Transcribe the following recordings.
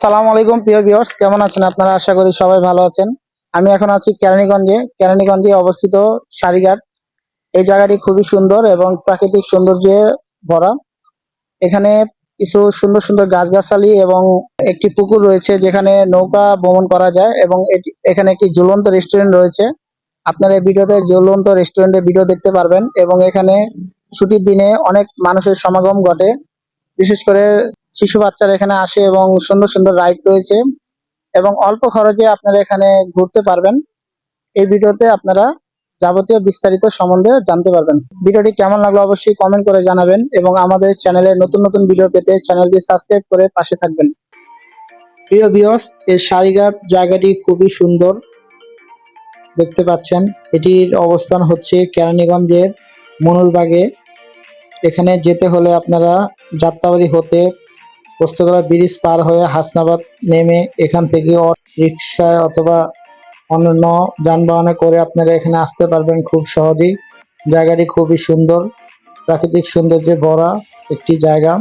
সালাম আলাইকুম, প্রিয় ভিউয়ার্স কেমন আছেন আপনারা? আশা করি সবাই ভালো আছেন। আমি এখন আছি কেরানীগঞ্জে। কেরানীগঞ্জে অবস্থিত সারিঘাট এই জায়গাটি খুবই সুন্দর এবং প্রাকৃতিক সৌন্দর্যে ভরা। এখানে কিছু সুন্দর সুন্দর গাছগাছালি এবং একটি পুকুর রয়েছে যেখানে নৌকা ভ্রমণ করা যায় এবং এখানে একটি ঝুলন্ত রেস্টুরেন্ট রয়েছে। আপনারা এই ভিডিওতে ঝুলন্ত রেস্টুরেন্টের ভিডিও দেখতে পারবেন এবং এখানে ছুটির দিনে অনেক মানুষের সমাগম ঘটে। বিশেষ করে শিশু বাচ্চারা এখানে আসে এবং সুন্দর সুন্দর রাইড রয়েছে এবং অল্প খরচে আপনারা এখানে ঘুরতে পারবেন। এই ভিডিওতে আপনারা যাবতীয় বিস্তারিত সম্বন্ধে জানতে পারবেন। ভিডিওটি কেমন লাগল অবশ্যই কমেন্ট করে জানাবেন এবং আমাদের চ্যানেলে নতুন নতুন ভিডিও পেতে চ্যানেলটি সাবস্ক্রাইব করে পাশে থাকবেন। প্রিয় ভিউয়ার্স এই সারিঘাট জায়গাটি খুবই সুন্দর। দেখতে পাচ্ছেন, এটির অবস্থান হচ্ছে কেরানীগঞ্জের মনুরবাগে। এখানে যেতে হলে আপনারা যাত্রাবাড়ি হতে পোস্তগড়া ব্রিজ পার হয়ে হাসনাবাদ নেমে এখান থেকে রিক্সায় অথবা অন্যান্য যানবাহনে করে আপনারা এখানে আসতে পারবেন খুব সহজেই। জায়গাটি খুবই সুন্দর। প্রাকৃতিক সৌন্দর্যে ভরা একটি জায়গা।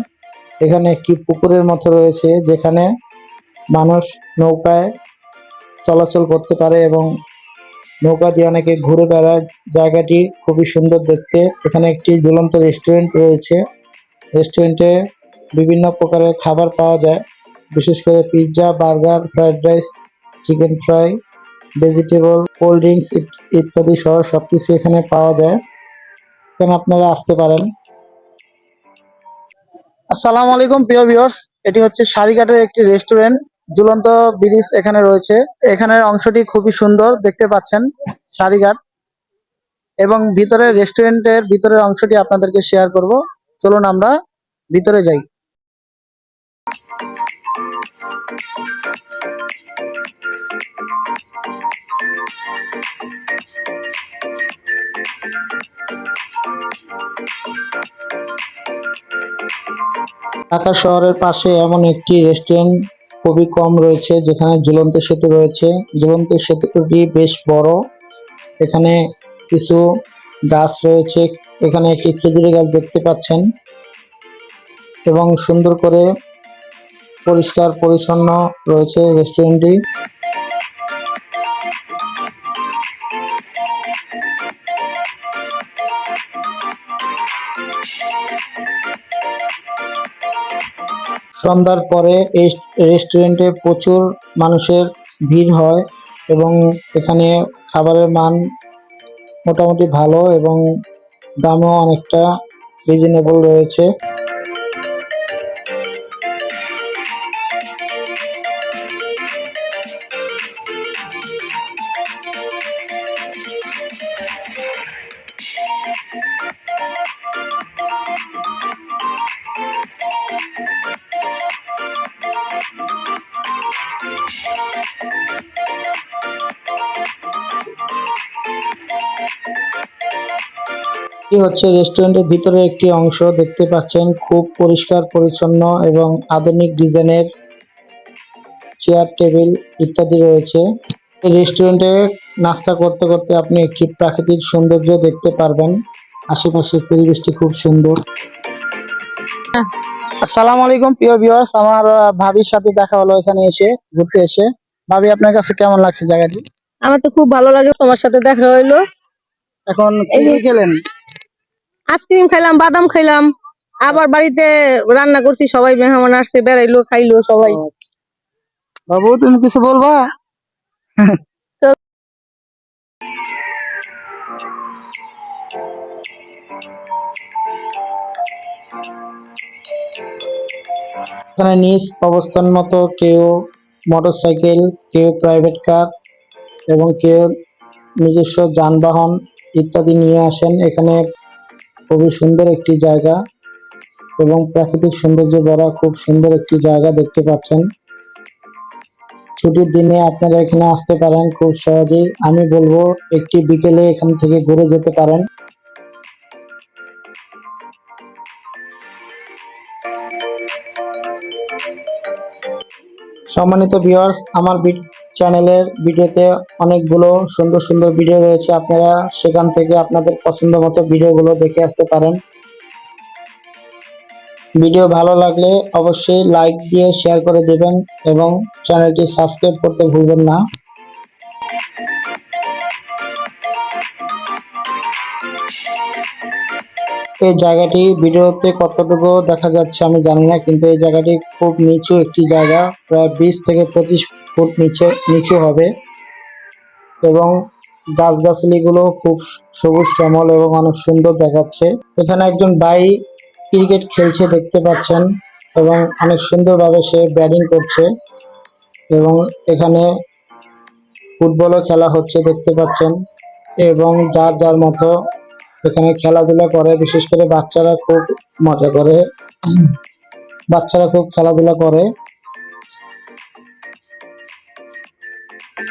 এখানে একটি পুকুরের মতো রয়েছে যেখানে মানুষ নৌকায় চলাচল করতে পারে এবং নৌকা দিয়ে অনেকে ঘুরে বেড়ায়। জায়গাটি খুবই সুন্দর দেখতে। এখানে একটি ঝুলন্ত রেস্টুরেন্ট রয়েছে। রেস্টুরেন্টে বিভিন্ন প্রকারের খাবার পাওয়া যায়। বিশেষ করে pizza, burger, fried rice, chicken fry vegetable cold drinks ইত্যাদি সহ সবকিছু এখানে পাওয়া যায় এখানে আপনারা আসতে পারেন আসসালামু আলাইকুম, প্রিয় ভিউয়ার্স এটি হচ্ছে সারিঘাটের একটি রেস্টুরেন্ট ঝুলন্ত ব্রিজ এখানে রয়েছে। এখানের অংশটি খুবই সুন্দর, দেখতে পাচ্ছেন সারিঘাট। এবং ভিতরে রেস্টুরেন্টের ভিতরের অংশটি আপনাদেরকে শেয়ার করব। চলুন আমরা ভিতরে যাই। ঢাকা শহরের পাশে এমন একটি রেস্টুরেন্ট খুবই কম রয়েছে, যেখানে ঝুলন্ত সেতু রয়েছে। ঝুলন্ত সেতুটি বেশ বড়। এখানে কিছু গাছ রয়েছে। এখানে একটি খেজুরি গাছ দেখতে পাচ্ছেন এবং সুন্দর করে পরিষ্কার পরিচ্ছন্ন রয়েছে রেস্টুরেন্টটি সন্ধ্যার পরে এই রেস্টুরেন্টে প্রচুর মানুষের ভিড় হয় এবং এখানে খাবারের মান মোটামুটি ভালো এবং দামও অনেকটা রিজনেবল রয়েছে। এটি হচ্ছে রেস্টুরেন্টের ভিতরে একটি অংশ। দেখতে পাচ্ছেন খুব পরিষ্কার পরিচ্ছন্ন এবং আধুনিক ডিজাইনের চেয়ার টেবিল ইত্যাদি রয়েছে। এই রেস্টুরেন্টে নাস্তা করতে করতে আপনি একটি প্রাকৃতিক সৌন্দর্য দেখতে পারবেন। আশেপাশের পরিবেশটি খুব সুন্দর। আসসালামু আলাইকুম প্রিয় ভিউয়ার্স আমার ভাবির সাথে দেখা হলো এখানে এসে ঘুরতে এসে। ভাবি আপনার কাছে কেমন লাগছে জায়গাটি? আমার তো খুব ভালো লাগে। তোমার সাথে দেখা হইল এখন খেলেন? আইসক্রিম খাইলাম বাদাম খাইলাম। আবার বাড়িতে রান্না করছি সবাই মেহমান আসছে বেড়াইলো খাইলো সবাই। বাবু তুমি কিছু বলবা? এখানে নিজ অবস্থান মতো কেউ মোটরসাইকেল কেউ প্রাইভেট কার এবং কেউ নিজস্ব যানবাহন ইত্যাদি নিয়ে আসেন। এখানে খুবই সুন্দর একটি জায়গা এবং প্রাকৃতিক সৌন্দর্য ভরা খুব সুন্দর একটি জায়গা দেখতে পাচ্ছেন। ছুটির দিনে আপনারা এখানে আসতে পারেন খুব সহজেই। আমি বলব, একটি বিকেলে এখান থেকে ঘুরে যেতে পারেন। সম্মানিত ভিউয়ার্স আমার চ্যানেলের ভিডিওতে অনেকগুলো সুন্দর সুন্দর ভিডিও রয়েছে। আপনারা সেখান থেকে আপনাদের পছন্দ মতো ভিডিওগুলো দেখে আসতে পারেন। ভিডিও ভালো লাগলে অবশ্যই লাইক দিয়ে শেয়ার করে দেবেন এবং চ্যানেলটি সাবস্ক্রাইব করতে ভুলবেন না। এই জায়গাটি ভিডিওতে কতটুকু দেখা যাচ্ছে আমি জানি না, কিন্তু এই জায়গাটি খুব নিচু একটি জায়গা, প্রায় বিশ থেকে পঁচিশ ফুট নিচে, নিচু হবে। এবং গাছগাছালিগুলো খুব সবুজ, শ্যামল এবং অনেক সুন্দর দেখাচ্ছে। এখানে একজন ভাই ক্রিকেট খেলছে দেখতে পাচ্ছেন এবং অনেক সুন্দরভাবে সে ব্যাটিং করছে। এবং এখানে ফুটবলও খেলা হচ্ছে দেখতে পাচ্ছেন। এবং যার যার মতো এখানে খেলাধুলা করে, বিশেষ করে বাচ্চারা খুব মজা করে। বাচ্চারা খুব খেলাধুলা করে। Thank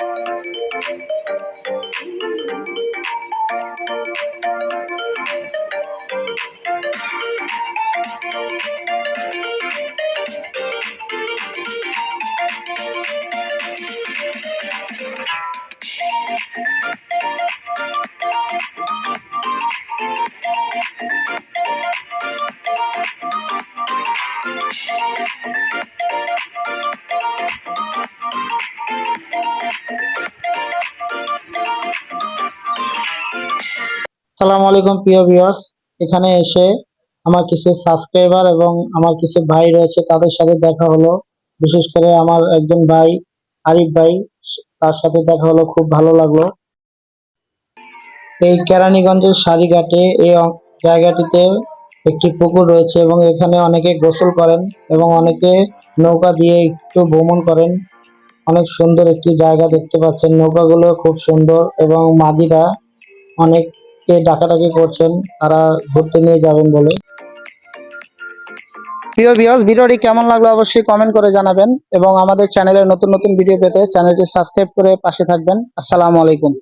you. সালাম আলাইকুম, প্রিয় ভিউয়ার্স এখানে এসে আমার কিছু সাবস্ক্রাইবার এবং আমার কিছু ভাই রয়েছে, তাদের সাথে দেখা হলো। বিশেষ করে আমার একজন ভাই, আরিফ ভাই, তার সাথে দেখা হলো, খুব ভালো লাগল। এই কেরানীগঞ্জের সারিঘাটে এই জায়গাটিতে একটি পুকুর রয়েছে এবং এখানে অনেকে গোসল করেন এবং অনেকে নৌকা দিয়ে একটু ভ্রমণ করেন। অনেক সুন্দর একটি জায়গা দেখতে পাচ্ছেন। নৌকাগুলো খুব সুন্দর এবং মাঝিরা অনেককে ডাকাডাকি করছেন, তারা ঘুরতে নিয়ে যাবেন বলে। প্রিয় ভিউয়ার্স ভিডিওটি কেমন লাগল অবশ্যই কমেন্ট করে জানাবেন এবং আমাদের চ্যানেলের নতুন নতুন ভিডিও পেতে চ্যানেলটি সাবস্ক্রাইব করে পাশে থাকবেন। আসসালামু আলাইকুম।